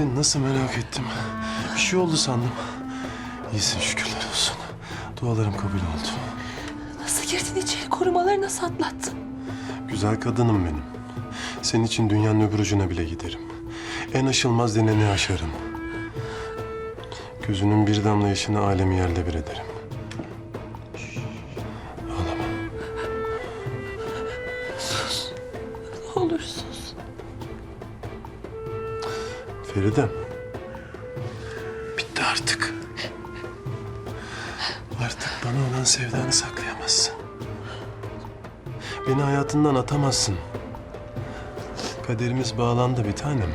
Seni nasıl merak ettim. Bir şey oldu sandım. İyisin şükürler olsun. Dualarım kabul oldu. Nasıl girdin içeri? Korumaları nasıl atlattın? Güzel kadınım benim. Senin için dünyanın öbür ucuna bile giderim. En aşılmaz deneni aşarım. Gözünün bir damla yaşını alemi yerle bir ederim. Ağlama. Ne olur sus. Feride. Bitti artık. Artık bana olan sevdanı saklayamazsın. Beni hayatından atamazsın. Kaderimiz bağlandı bir tanem.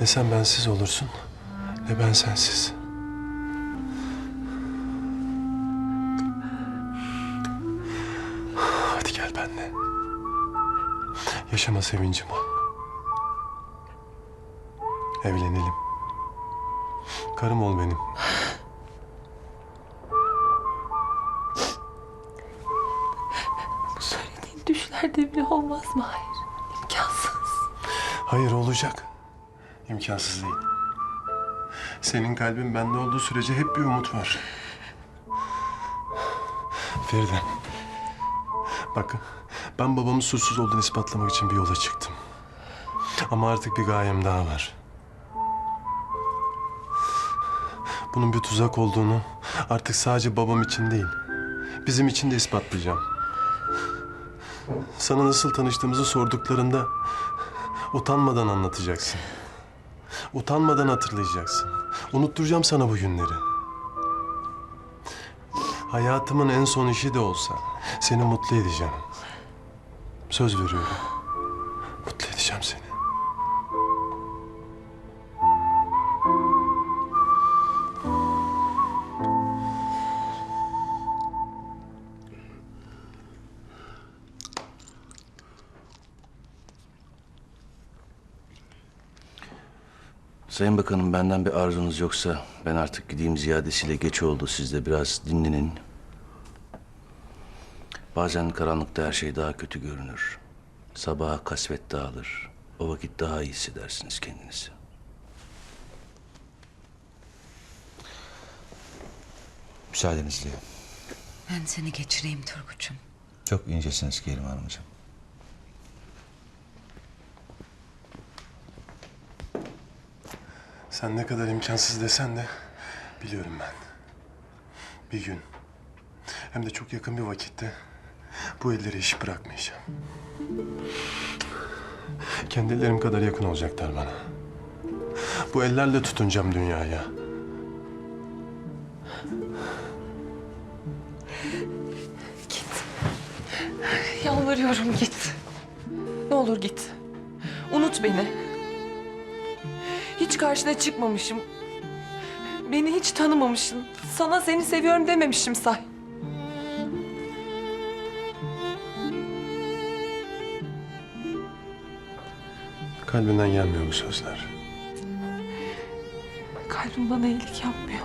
Ne sen bensiz olursun, ne ben sensiz. Hadi gel benimle. Yaşama sevincim ol. Evlenelim. Karım ol benim. Bu söylediğin düşlerde bile olmaz mı? Hayır. İmkansız. Hayır olacak. İmkansız değil. Senin kalbin bende olduğu sürece hep bir umut var. Feride. Bak ben babamın suçsuz olduğunu ispatlamak için bir yola çıktım. Ama artık bir gayem daha var. Bunun bir tuzak olduğunu artık sadece babam için değil, bizim için de ispatlayacağım. Sana nasıl tanıştığımızı sorduklarında Utanmadan anlatacaksın. Utanmadan hatırlayacaksın. Unutturacağım sana bu günleri. Hayatımın en son işi de olsa seni mutlu edeceğim. Söz veriyorum. Sayın Bakanım benden bir arzunuz yoksa ben artık gideyim ziyadesiyle geç oldu. Siz de biraz dinlenin. Bazen karanlıkta her şey daha kötü görünür. Sabaha kasvet dağılır. O vakit daha iyi hissedersiniz kendinizi. Müsaadenizle. Ben seni geçireyim Turgut'cum. Çok incesiniz Kerim Hanımcığım. Sen ne kadar imkansız desen de biliyorum ben. Bir gün hem de çok yakın bir vakitte bu elleri iş bırakmayacağım. Kendi ellerim kadar yakın olacaklar bana. Bu ellerle tutunacağım dünyaya. Yalvarıyorum git. Ne olur git. Unut beni. Hiç karşına çıkmamışım. Beni hiç tanımamışsın. Sana seni seviyorum dememişim say. Kalbinden gelmiyor bu sözler. Kalbim bana iyilik yapmıyor.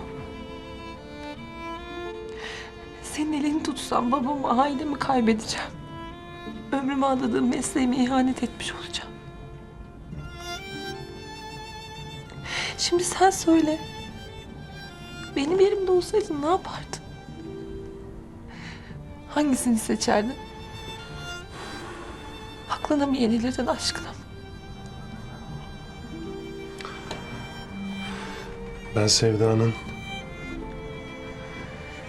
Senin elini tutsam babamı, ailemi kaybedeceğim. Ömrümü adadığım mesleğime ihanet etmiş olacağım. Şimdi sen söyle. Benim yerimde olsaydın ne yapardın? Hangisini seçerdin? Aklına mı yenilirdin aşkına mı? Ben sevdanın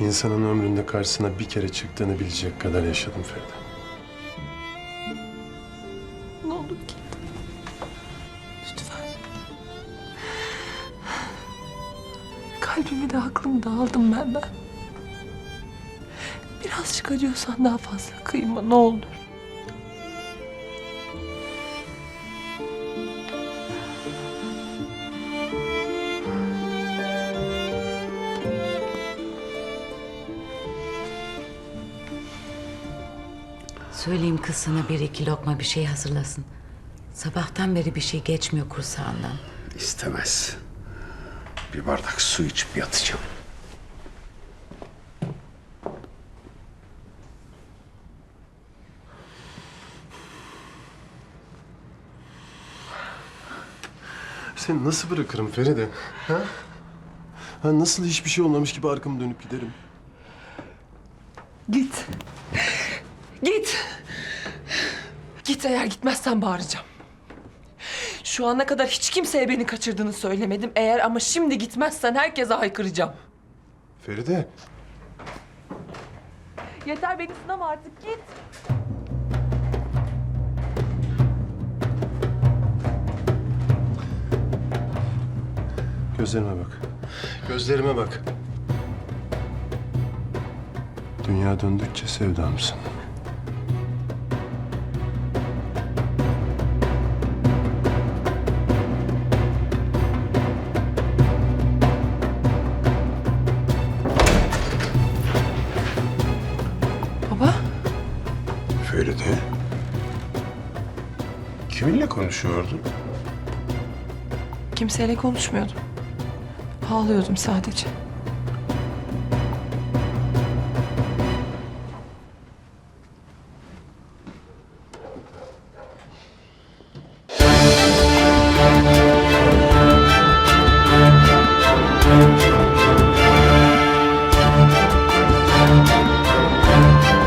insanın ömründe karşısına bir kere çıktığını bilecek kadar yaşadım Feride. Ne olur git. Kalbimi de aklımı da aldım benden. Birazcık acıyorsan daha fazla kıyma ne olur. Söyleyeyim kız sana bir iki lokma bir şey hazırlasın. Sabahtan beri bir şey geçmiyor kursağından. İstemez. Bir bardak su içip yatacağım. Seni nasıl bırakırım Feride? Ha? Ha nasıl hiçbir şey olmamış gibi arkamı dönüp giderim? Git. Git. Git eğer gitmezsen bağıracağım. Şu ana kadar hiç kimseye beni kaçırdığını söylemedim. Eğer ama şimdi gitmezsen herkese haykıracağım. Feride. Yeter beni sınama artık git. Gözlerime bak. Gözlerime bak. Dünya döndükçe sevdamsın. Kiminle konuşuyordun? Kimseyle konuşmuyordum. Ağlıyordum sadece.